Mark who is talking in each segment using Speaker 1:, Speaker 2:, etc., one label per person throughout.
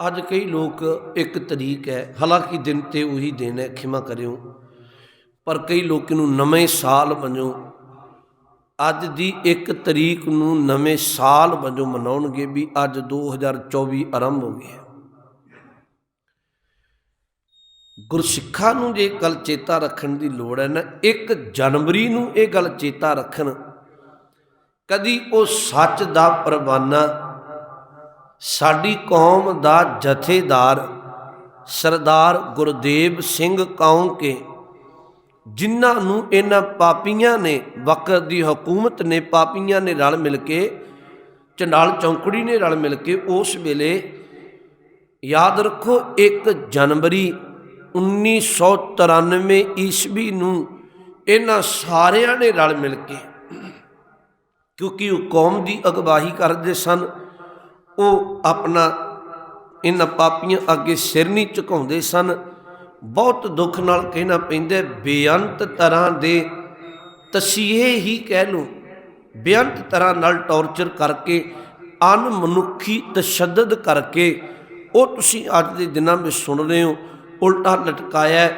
Speaker 1: ਅੱਜ ਕਈ ਲੋਕ ਇੱਕ ਤਰੀਕ ਹੈ, ਹਾਲਾਂਕਿ ਦਿਨ ਤੇ ਉਹੀ ਦਿਨ ਹੈ, ਖਿਮਾ ਕਰਿਓ, ਪਰ ਕਈ ਲੋਕ ਨੂੰ ਨਵੇਂ ਸਾਲ ਵਜੋਂ, ਅੱਜ ਦੀ ਇੱਕ ਤਰੀਕ ਨੂੰ ਨਵੇਂ ਸਾਲ ਵਜੋਂ ਮਨਾਉਣਗੇ ਵੀ ਅੱਜ 2024 ਆਰੰਭ ਹੋ ਗਿਆ ਗੁਰਸਿੱਖਾਂ ਨੂੰ ਜੇ ਗੱਲ ਚੇਤਾ ਰੱਖਣ ਦੀ ਲੋੜ ਹੈ ਨਾ 1 ਜਨਵਰੀ ਨੂੰ ਇਹ ਗੱਲ ਚੇਤਾ ਰੱਖਣ, ਕਦੀ ਉਹ ਸੱਚ ਦਾ ਪਰਵਾਨਾ ਸਾਡੀ ਕੌਮ ਦਾ ਜਥੇਦਾਰ ਸਰਦਾਰ ਗੁਰਦੇਵ ਸਿੰਘ ਕੌਂਕੇ, ਜਿਨ੍ਹਾਂ ਨੂੰ ਇਹਨਾਂ ਪਾਪੀਆਂ ਨੇ ਵਕਤ ਦੀ ਹਕੂਮਤ ਨੇ, ਪਾਪੀਆਂ ਨੇ ਰਲ ਮਿਲ ਕੇ ਚੰਡਾਲ ਚੌਂਕੜੀ ਨੇ ਰਲ ਮਿਲ ਕੇ ਉਸ ਵੇਲੇ ਯਾਦ ਰੱਖੋ 1 ਜਨਵਰੀ 1993 ਈਸਵੀ ਨੂੰ ਇਹਨਾਂ ਸਾਰਿਆਂ ਨੇ ਰਲ ਮਿਲ ਕੇ, ਕਿਉਂਕਿ ਉਹ ਕੌਮ ਦੀ ਅਗਵਾਹੀ ਕਰਦੇ ਸਨ। ਉਹ ਆਪਣਾ ਇਹਨਾਂ ਪਾਪੀਆਂ ਅੱਗੇ ਸਿਰ ਨਹੀਂ ਝੁਕਾਉਂਦੇ ਸਨ। ਬਹੁਤ ਦੁੱਖ ਨਾਲ ਕਹਿਣਾ ਪੈਂਦਾ ਬੇਅੰਤ ਤਰ੍ਹਾਂ ਦੇ ਤਸੀਹੇ ਹੀ ਕਹਿ ਲਓ, ਬੇਅੰਤ ਤਰ੍ਹਾਂ ਨਾਲ ਟੌਰਚਰ ਕਰਕੇ ਅਨਮਨੁੱਖੀ ਤਸ਼ੱਦਦ ਕਰਕੇ ਉਹ ਤੁਸੀਂ ਅੱਜ ਦੇ ਦਿਨਾਂ ਵਿੱਚ ਸੁਣ ਰਹੇ ਹੋ, ਉਲਟਾ ਲਟਕਾਇਆ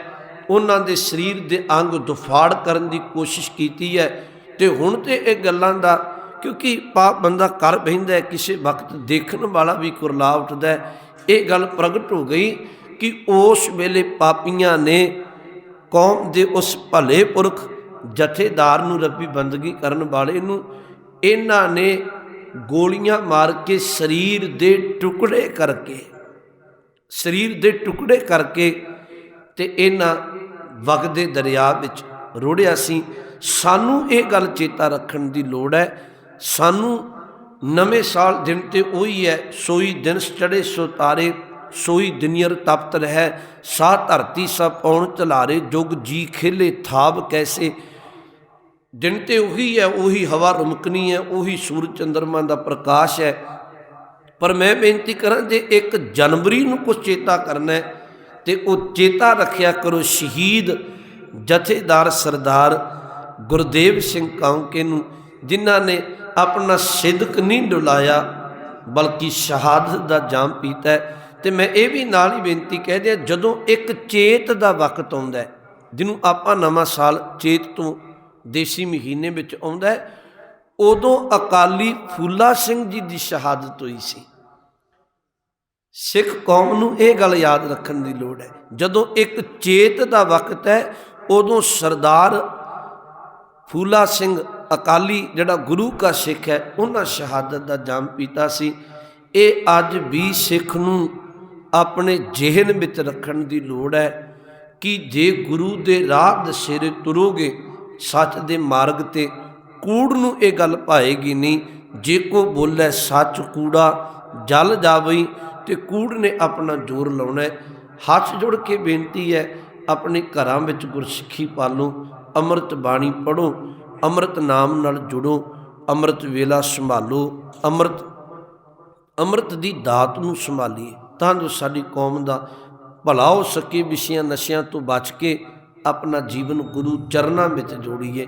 Speaker 1: ਉਹਨਾਂ ਦੇ ਸਰੀਰ ਦੇ ਅੰਗ ਦੁਫਾੜ ਕਰਨ ਦੀ ਕੋਸ਼ਿਸ਼ ਕੀਤੀ ਹੈ। ਤੇ ਹੁਣ ਤੇ ਇਹ ਗੱਲਾਂ ਦਾ ਕਿਉਂਕਿ ਪਾਪ ਬੰਦਾ ਕਰ ਬਹਿੰਦਾ ਹੈ, ਕਿਸੇ ਵਕਤ ਦੇਖਣ ਵਾਲਾ ਵੀ ਕੁਰਲਾ ਉੱਠਦਾ ਇਹ ਗੱਲ ਪ੍ਰਗਟ ਹੋ ਗਈ ਕਿ ਉਸ ਵੇਲੇ ਪਾਪੀਆਂ ਨੇ ਕੌਮ ਦੇ ਉਸ ਭਲੇ ਪੁਰਖ, ਜਥੇਦਾਰ ਨੂੰ ਰੱਬੀ ਬੰਦਗੀ ਕਰਨ ਵਾਲੇ ਨੂੰ, ਇਹਨਾਂ ਨੇ ਗੋਲੀਆਂ ਮਾਰ ਕੇ ਸਰੀਰ ਦੇ ਟੁਕੜੇ ਕਰਕੇ, ਸਰੀਰ ਦੇ ਟੁਕੜੇ ਕਰਕੇ ਤੇ ਇਹਨਾਂ ਵਗਦੇ ਦਰਿਆ ਵਿੱਚ ਰੋੜਿਆ ਸੀ। ਸਾਨੂੰ ਇਹ ਗੱਲ ਚੇਤਾ ਰੱਖਣ ਦੀ ਲੋੜ ਹੈ ਸਾਨੂੰ ਨਵੇਂ ਸਾਲ ਦਿਨ ਤੇ ਉਹੀ ਹੈ, ਸੋਈ ਦਿਨ ਚੜੇ ਸੋ ਤਾਰੇ, ਸੋਈ ਦੁਨੀਅਰ ਤਪਤ ਰਹਿ, ਸਾਹ ਧਰਤੀ ਸਭ ਪੌਣ ਚਲਾਰੇ ਜੁਗ ਜੀ ਖੇਲੇ ਥਾਬ ਕੈਸੇ। ਦਿਨ ਤੇ ਉਹੀ ਹੈ, ਉਹੀ ਹਵਾ ਰੁਮਕਣੀ ਹੈ, ਉਹੀ ਸੂਰਜ ਚੰਦਰਮਾ ਦਾ ਪ੍ਰਕਾਸ਼ ਹੈ। ਪਰ ਮੈਂ ਬੇਨਤੀ ਕਰਾਂ ਜੇ 1 ਜਨਵਰੀ ਨੂੰ ਕੁਝ ਚੇਤਾ ਕਰਨਾ ਹੈ, ਤੇ ਉਹ ਚੇਤਾ ਰੱਖਿਆ ਕਰੋ ਸ਼ਹੀਦ, ਜਥੇਦਾਰ ਸਰਦਾਰ ਗੁਰਦੇਵ ਸਿੰਘ ਕਾਂਕੇ ਨੂੰ, ਜਿਨ੍ਹਾਂ ਨੇ ਆਪਣਾ ਸਿਦਕ ਨਹੀਂ ਡੁਲਾਇਆ, ਬਲਕਿ ਸ਼ਹਾਦਤ ਦਾ ਜਾਮ ਪੀਤਾ ਤੇ ਮੈਂ ਇਹ ਵੀ ਨਾਲ ਹੀ ਬੇਨਤੀ ਕਹਿ ਦਿਆਂ, ਜਦੋਂ ਇੱਕ ਚੇਤ ਦਾ ਵਕਤ ਆਉਂਦਾ ਜਿਹਨੂੰ ਆਪਾਂ ਨਵਾਂ ਸਾਲ ਚੇਤ ਤੋਂ ਦੇਸੀ ਮਹੀਨੇ ਵਿੱਚ ਆਉਂਦਾ ਉਦੋਂ ਅਕਾਲੀ ਫੂਲਾ ਸਿੰਘ ਜੀ ਦੀ ਸ਼ਹਾਦਤ ਹੋਈ ਸੀ। ਸਿੱਖ ਕੌਮ ਨੂੰ ਇਹ ਗੱਲ ਯਾਦ ਰੱਖਣ ਦੀ ਲੋੜ ਹੈ। ਜਦੋਂ ਇੱਕ ਚੇਤ ਦਾ ਵਕਤ ਹੈ, ਉਦੋਂ ਸਰਦਾਰ ਫੂਲਾ ਸਿੰਘ ਅਕਾਲੀ ਜਿਹੜਾ ਗੁਰੂ ਕਾ ਸਿੱਖ ਹੈ, ਉਹਨਾਂ ਸ਼ਹਾਦਤ ਦਾ ਜਾਮ ਪੀਤਾ ਸੀ। ਇਹ ਅੱਜ ਵੀ ਸਿੱਖ ਨੂੰ ਆਪਣੇ ਜਿਹਨ ਵਿੱਚ ਰੱਖਣ ਦੀ ਲੋੜ ਹੈ ਕਿ ਜੇ ਗੁਰੂ ਦੇ ਰਾਹ ਦਸੇਰੇ ਤੁਰੋਗੇ, ਸੱਚ ਦੇ ਮਾਰਗ ਤੇ ਕੂੜ ਨੂੰ ਇਹ ਗੱਲ ਪਾਏਗੀ ਨਹੀਂ, ਜੇ ਕੋ ਬੋਲੇ ਸੱਚ ਕੂੜਾ ਜਲ ਜਾਵੇ ਤੇ ਕੂੜ ਨੇ ਆਪਣਾ ਜ਼ੋਰ ਲਾਉਣਾ ਹੈ। ਹੱਥ ਜੋੜ ਕੇ ਬੇਨਤੀ ਹੈ, ਆਪਣੇ ਘਰਾਂ ਵਿੱਚ ਗੁਰਸਿੱਖੀ ਪਾਲੋ, ਅੰਮ੍ਰਿਤ ਬਾਣੀ ਪੜੋ ਅੰਮ੍ਰਿਤ ਨਾਮ ਨਾਲ ਜੁੜੋ, ਅੰਮ੍ਰਿਤ ਵੇਲਾ ਸੰਭਾਲੋ, ਅੰਮ੍ਰਿਤ ਅੰਮ੍ਰਿਤ ਦੀ ਦਾਤ ਨੂੰ ਸੰਭਾਲੀਏ, ਤਾਂ ਜੋ ਸਾਡੀ ਕੌਮ ਦਾ ਭਲਾ ਹੋ ਸਕੇ, ਵਿਸ਼ਿਆਂ ਨਸ਼ਿਆਂ ਤੋਂ ਬਚ ਕੇ ਆਪਣਾ ਜੀਵਨ ਗੁਰੂ ਚਰਨਾਂ ਵਿੱਚ ਜੋੜੀਏ।